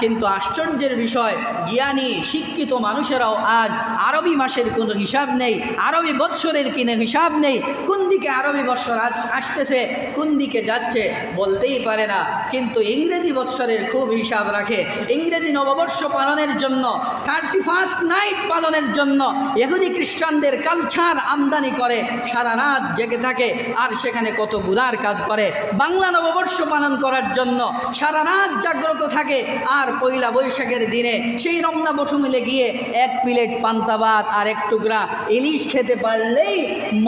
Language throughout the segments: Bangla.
কিন্তু আশ্চর্যের বিষয়, জ্ঞানী, শিক্ষিত মানুষেরাও আজ আরবি মাসের কোনো হিসাব নেই, আরবি বৎসরের কিনে হিসাব নেই, কোন দিকে আরবি বৎসর আজ আসতেছে, কোন দিকে যাচ্ছে বলতেই পারে না। কিন্তু ইংরেজি বৎসরের খুব হিসাব রাখে। ইংরেজি নববর্ষ পালনের জন্য থার্টি ফার্স্ট নাইট পালনের জন্য এহুদি খ্রিস্টানদের কালচার আমদানি করে, সারা রাত জেগে থাকে, আর সেখানে কতগুলার কাজ করে। বাংলা নববর্ষ পালন করার জন্য সারা রাত জাগ্রত থাকে আর পয়লা বৈশাখের দিনে সেই রমনা বসুমিলে গিয়ে এক প্লেট পান্তা ভাত আর এক টুকরা ইলিশ খেতে পারলেই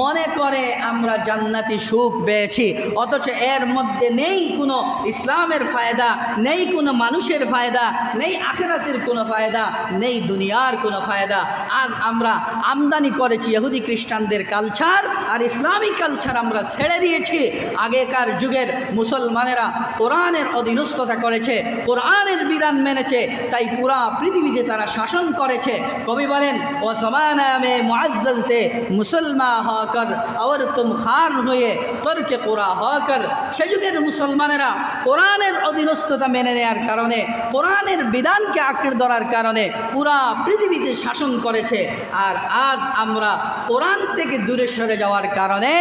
মনে করে আমরা জান্নাতি সুখ পেয়েছি। অথচ এর মধ্যে নেই কোনো ইসলামের ফায়দা, নেই কোনো মানুষের ফায়দা, নেই আখেরাতের কোনো ফায়দা, নেই দুনিয়ার কোনো ফায়দা। আজ আমরা আমদানি করেছি ইহুদি খ্রিস্টানদের কালচার আর ইসলামিক কালচার আমরা ছেড়ে দিয়েছি। আগেকার যুগের মুসলমানেরা কোরআনের অধীনস্থতা করেছে, কোরআনের তাদের বিধান মেনেছে, তাই পুরা পৃথিবীতে তারা শাসন করেছে। কবি বলেন, ও সমানামে মুআজ্জলতে মুসলমা হকর আবার তুম হার হয়ে তর্কে কোরা হকর সে যুগের মুসলমানেরা কোরআনের অধীনস্থতা মেনে নেওয়ার কারণে, কোরআনের বিধানকে আঁকড়ে ধরার কারণে পুরা পৃথিবীতে শাসন করেছে। আর আজ আমরা কোরআন থেকে দূরে সরে যাওয়ার কারণে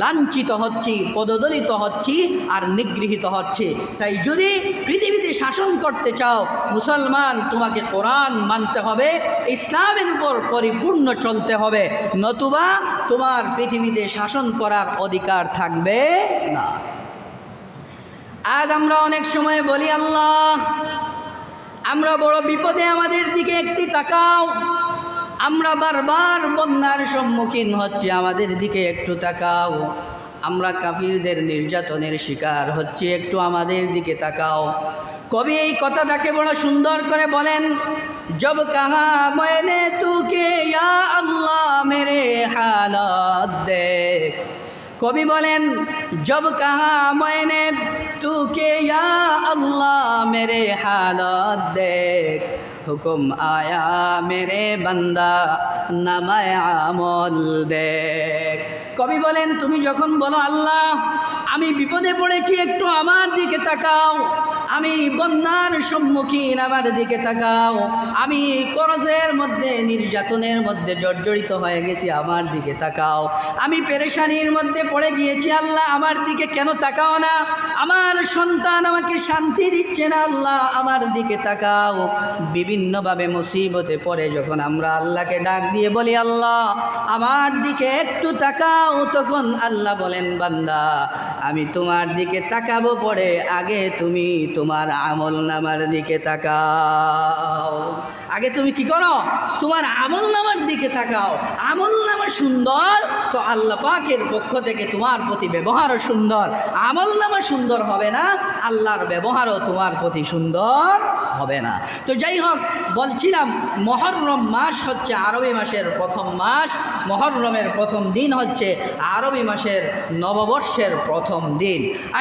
লাঞ্ছিত হচ্ছি, পদদলিত হচ্ছি আর নিগৃহীত হচ্ছে। তাই যদি পৃথিবীতে শাসন করতে চাও, মুসলমান তোমাকে কোরআন মানতে হবে, ইসলামের উপর পরিপূর্ণ চলতে হবে। নতুবা তোমার পৃথিবীতে শাসন করার অধিকার থাকবে না। আজ আমরা অনেক সময় বলি, আল্লাহ, আমরা বড় বিপদে আমাদের দিকে একটি তাকাও। আমরা বারবার বন্যার সম্মুখীন হচ্ছি, আমাদের দিকে একটু তাকাও। আমরা কাফিরদের নির্যাতনের শিকার হচ্ছি, একটু আমাদের দিকে তাকাও। কবি এই কথাটাকে বড় সুন্দর করে বলেন, জব কাহা ময়নে তুকে ইয়া আল্লাহ মেরে হালত দেখ কবি বলেন, জব কাহা ময়নে তুকে আল্লাহ মেরে হালত দেখ হুকুম আয়া মেরে বান্দা নামায় আমল দেখ। কবি বলেন, তুমি যখন বলো আল্লাহ আমি বিপদে পড়েছি, একটু আমার দিকে তাকাও। আমি বন্যার সম্মুখীন আমার দিকে তাকাও। আমি করজের মধ্যে, নির্যাতনের মধ্যে জর্জরিত হয়ে গেছি, আমার দিকে তাকাও। আমি পেরেশানির মধ্যে পড়ে গিয়েছি, আল্লাহ আমার দিকে কেন তাকাও না? আমার সন্তান আমাকে শান্তি দিচ্ছে না, আল্লাহ আমার দিকে তাকাও। বিভিন্নভাবে মুসিবতে পড়ে যখন আমরা আল্লাহকে ডাক দিয়ে বলি, আল্লাহ আমার দিকে একটু তাকাও, তখন আল্লাহ বলেন, বান্দা আমি তোমার দিকে তাকাবো পরে আগে তুমি তোমার আমল নামার দিকে তাকাও। আগে তুমি কি করো? তোমার আমল নামার দিকে তাকাও। আমল নামা সুন্দর, তো আল্লাহ পাকের পক্ষ থেকে তোমার প্রতি ব্যবহারও সুন্দর। আমল নামা সুন্দর হবে না, আল্লাহর ব্যবহারও তোমার প্রতি সুন্দর হবে না। তো যাই হোক, বলছিলাম, মহরম মাস হচ্ছে আরবি মাসের প্রথম মাস। মহরমের প্রথম দিন হচ্ছে আরবি মাসের নববর্ষের প্রথম দিন।